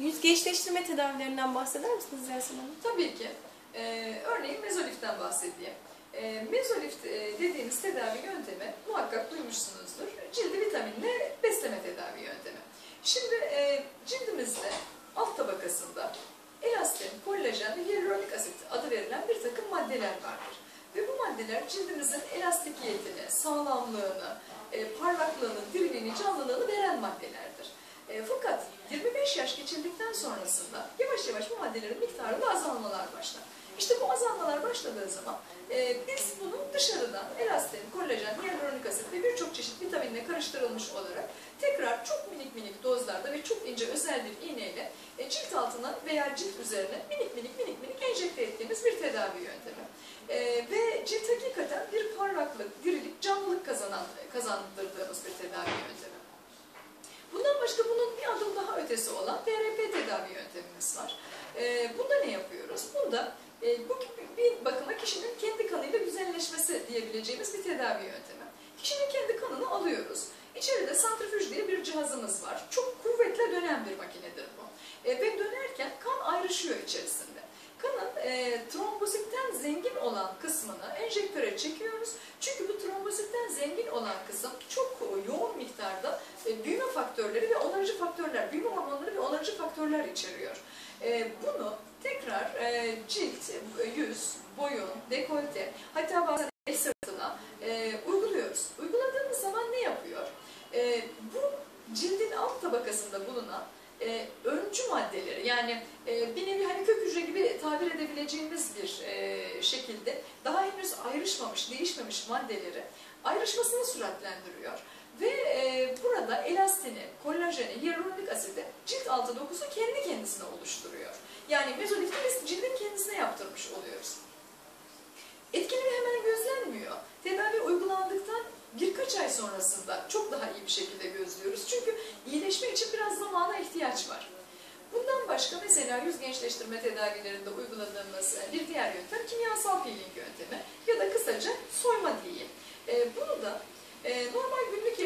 Yüz gençleştirme tedavilerinden bahseder misiniz Yasemin Hanım? Tabii ki. Ee, örneğin mezoliften bahsedeyim. Ee, mezolift e, dediğimiz tedavi yöntemi muhakkak duymuşsunuzdur. Cildi vitaminle besleme tedavi yöntemi. Şimdi e, cildimizde alt tabakasında elastin, kollajen ve hyaluronik asit adı verilen bir takım maddeler vardır. Ve bu maddeler cildimizin elastikiyetini, sağlamlığını, e, parlaklığını, diriliğini, canlılığını veren maddelerdir. E, fakat 25 yaş geçildikten sonrasında yavaş yavaş bu maddelerin miktarında azalmalar başlar. İşte bu azalmalar başladığı zaman e, biz bunu dışarıdan elastin, kollajen, hyaluronik asit ve birçok çeşit vitaminle karıştırılmış olarak tekrar çok minik minik dozlarda ve çok ince özel bir iğneyle e, cilt altına veya cilt üzerine minik minik minik minik enjekte ettiğimiz bir tedavi yöntemi. E, ve cilt hakikaten bir parlaklık, dirilik, canlılık kazanan, kazandırdığımız bir tedavi yöntemi. Bundan başka bunun bir adım daha ötesi olan PRP tedavi yöntemimiz var. E, bunda ne yapıyoruz? Bunda e, bu bir bakıma kişinin kendi kanıyla güzelleşmesi diyebileceğimiz bir tedavi yöntemi. Kişinin kendi kanını alıyoruz. İçeride santrifüj diye bir cihazımız var. Çok kuvvetle dönen bir makinedir bu. E, ve dönerken kan ayrışıyor içerisinde. Kanın e, trombositten zengin olan kısmını enjektöre çekiyoruz. Çünkü bu trombositten zengin olan kısım çok faktörler, büyüme hormonları ve onarıcı faktörler içeriyor. E, bunu tekrar e, cilt, yüz, boyun, dekolte, hatta bazen el sırtına e, uyguluyoruz. Uyguladığımız zaman ne yapıyor? E, bu cildin alt tabakasında bulunan e, öncü maddeleri yani e, bir nevi hani kök hücre gibi tabir edebileceğimiz bir e, şekilde daha henüz ayrışmamış, değişmemiş maddeleri ayrışmasını süratlendiriyor. Ve e, burada elastini, kolajeni, hyaluronik asidi cilt altı dokusu kendi kendisine oluşturuyor. Yani mezolifti biz cildin kendisine yaptırmış oluyoruz. Etkinliği hemen gözlenmiyor. Tedavi uygulandıktan birkaç ay sonrasında çok daha iyi bir şekilde gözlüyoruz. Çünkü iyileşme için biraz zamana ihtiyaç var. Bundan başka mesela yüz gençleştirme tedavilerinde uyguladığımız bir diğer yöntem kimyasal peeling yöntemi ya da kısaca soyma diyeyim. Bunu da normal günlük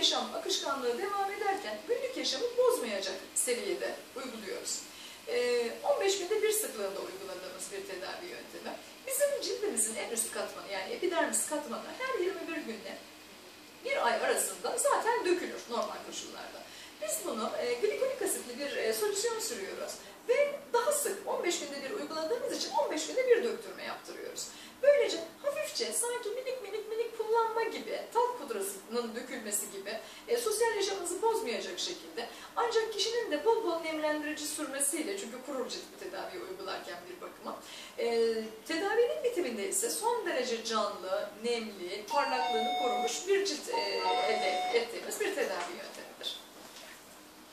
yaşam akışkanlığı devam ederken günlük yaşamı bozmayacak seviyede uyguluyoruz. 15 günde bir sıklığında uyguladığımız bir tedavi yöntemi. Bizim cildimizin en üst katmanı yani epidermis katmanı her 21 günde bir ay arasında zaten dökülür normal koşullarda. Biz bunu e, glikolik asitli bir e, solüsyon sürüyoruz ve daha sık 15 günde bir uyguladığımız için 15 günde bir döktürme yaptırıyoruz. Böylece hafifçe sanki minik minik minik kullanma gibi, talk dökülmesi gibi e, sosyal yaşamınızı bozmayacak şekilde ancak kişinin de bol bol nemlendirici sürmesiyle çünkü kurur cilt bir tedavi uygularken bir bakıma e, tedavinin bitiminde ise son derece canlı, nemli, parlaklığını korumuş bir cilt e,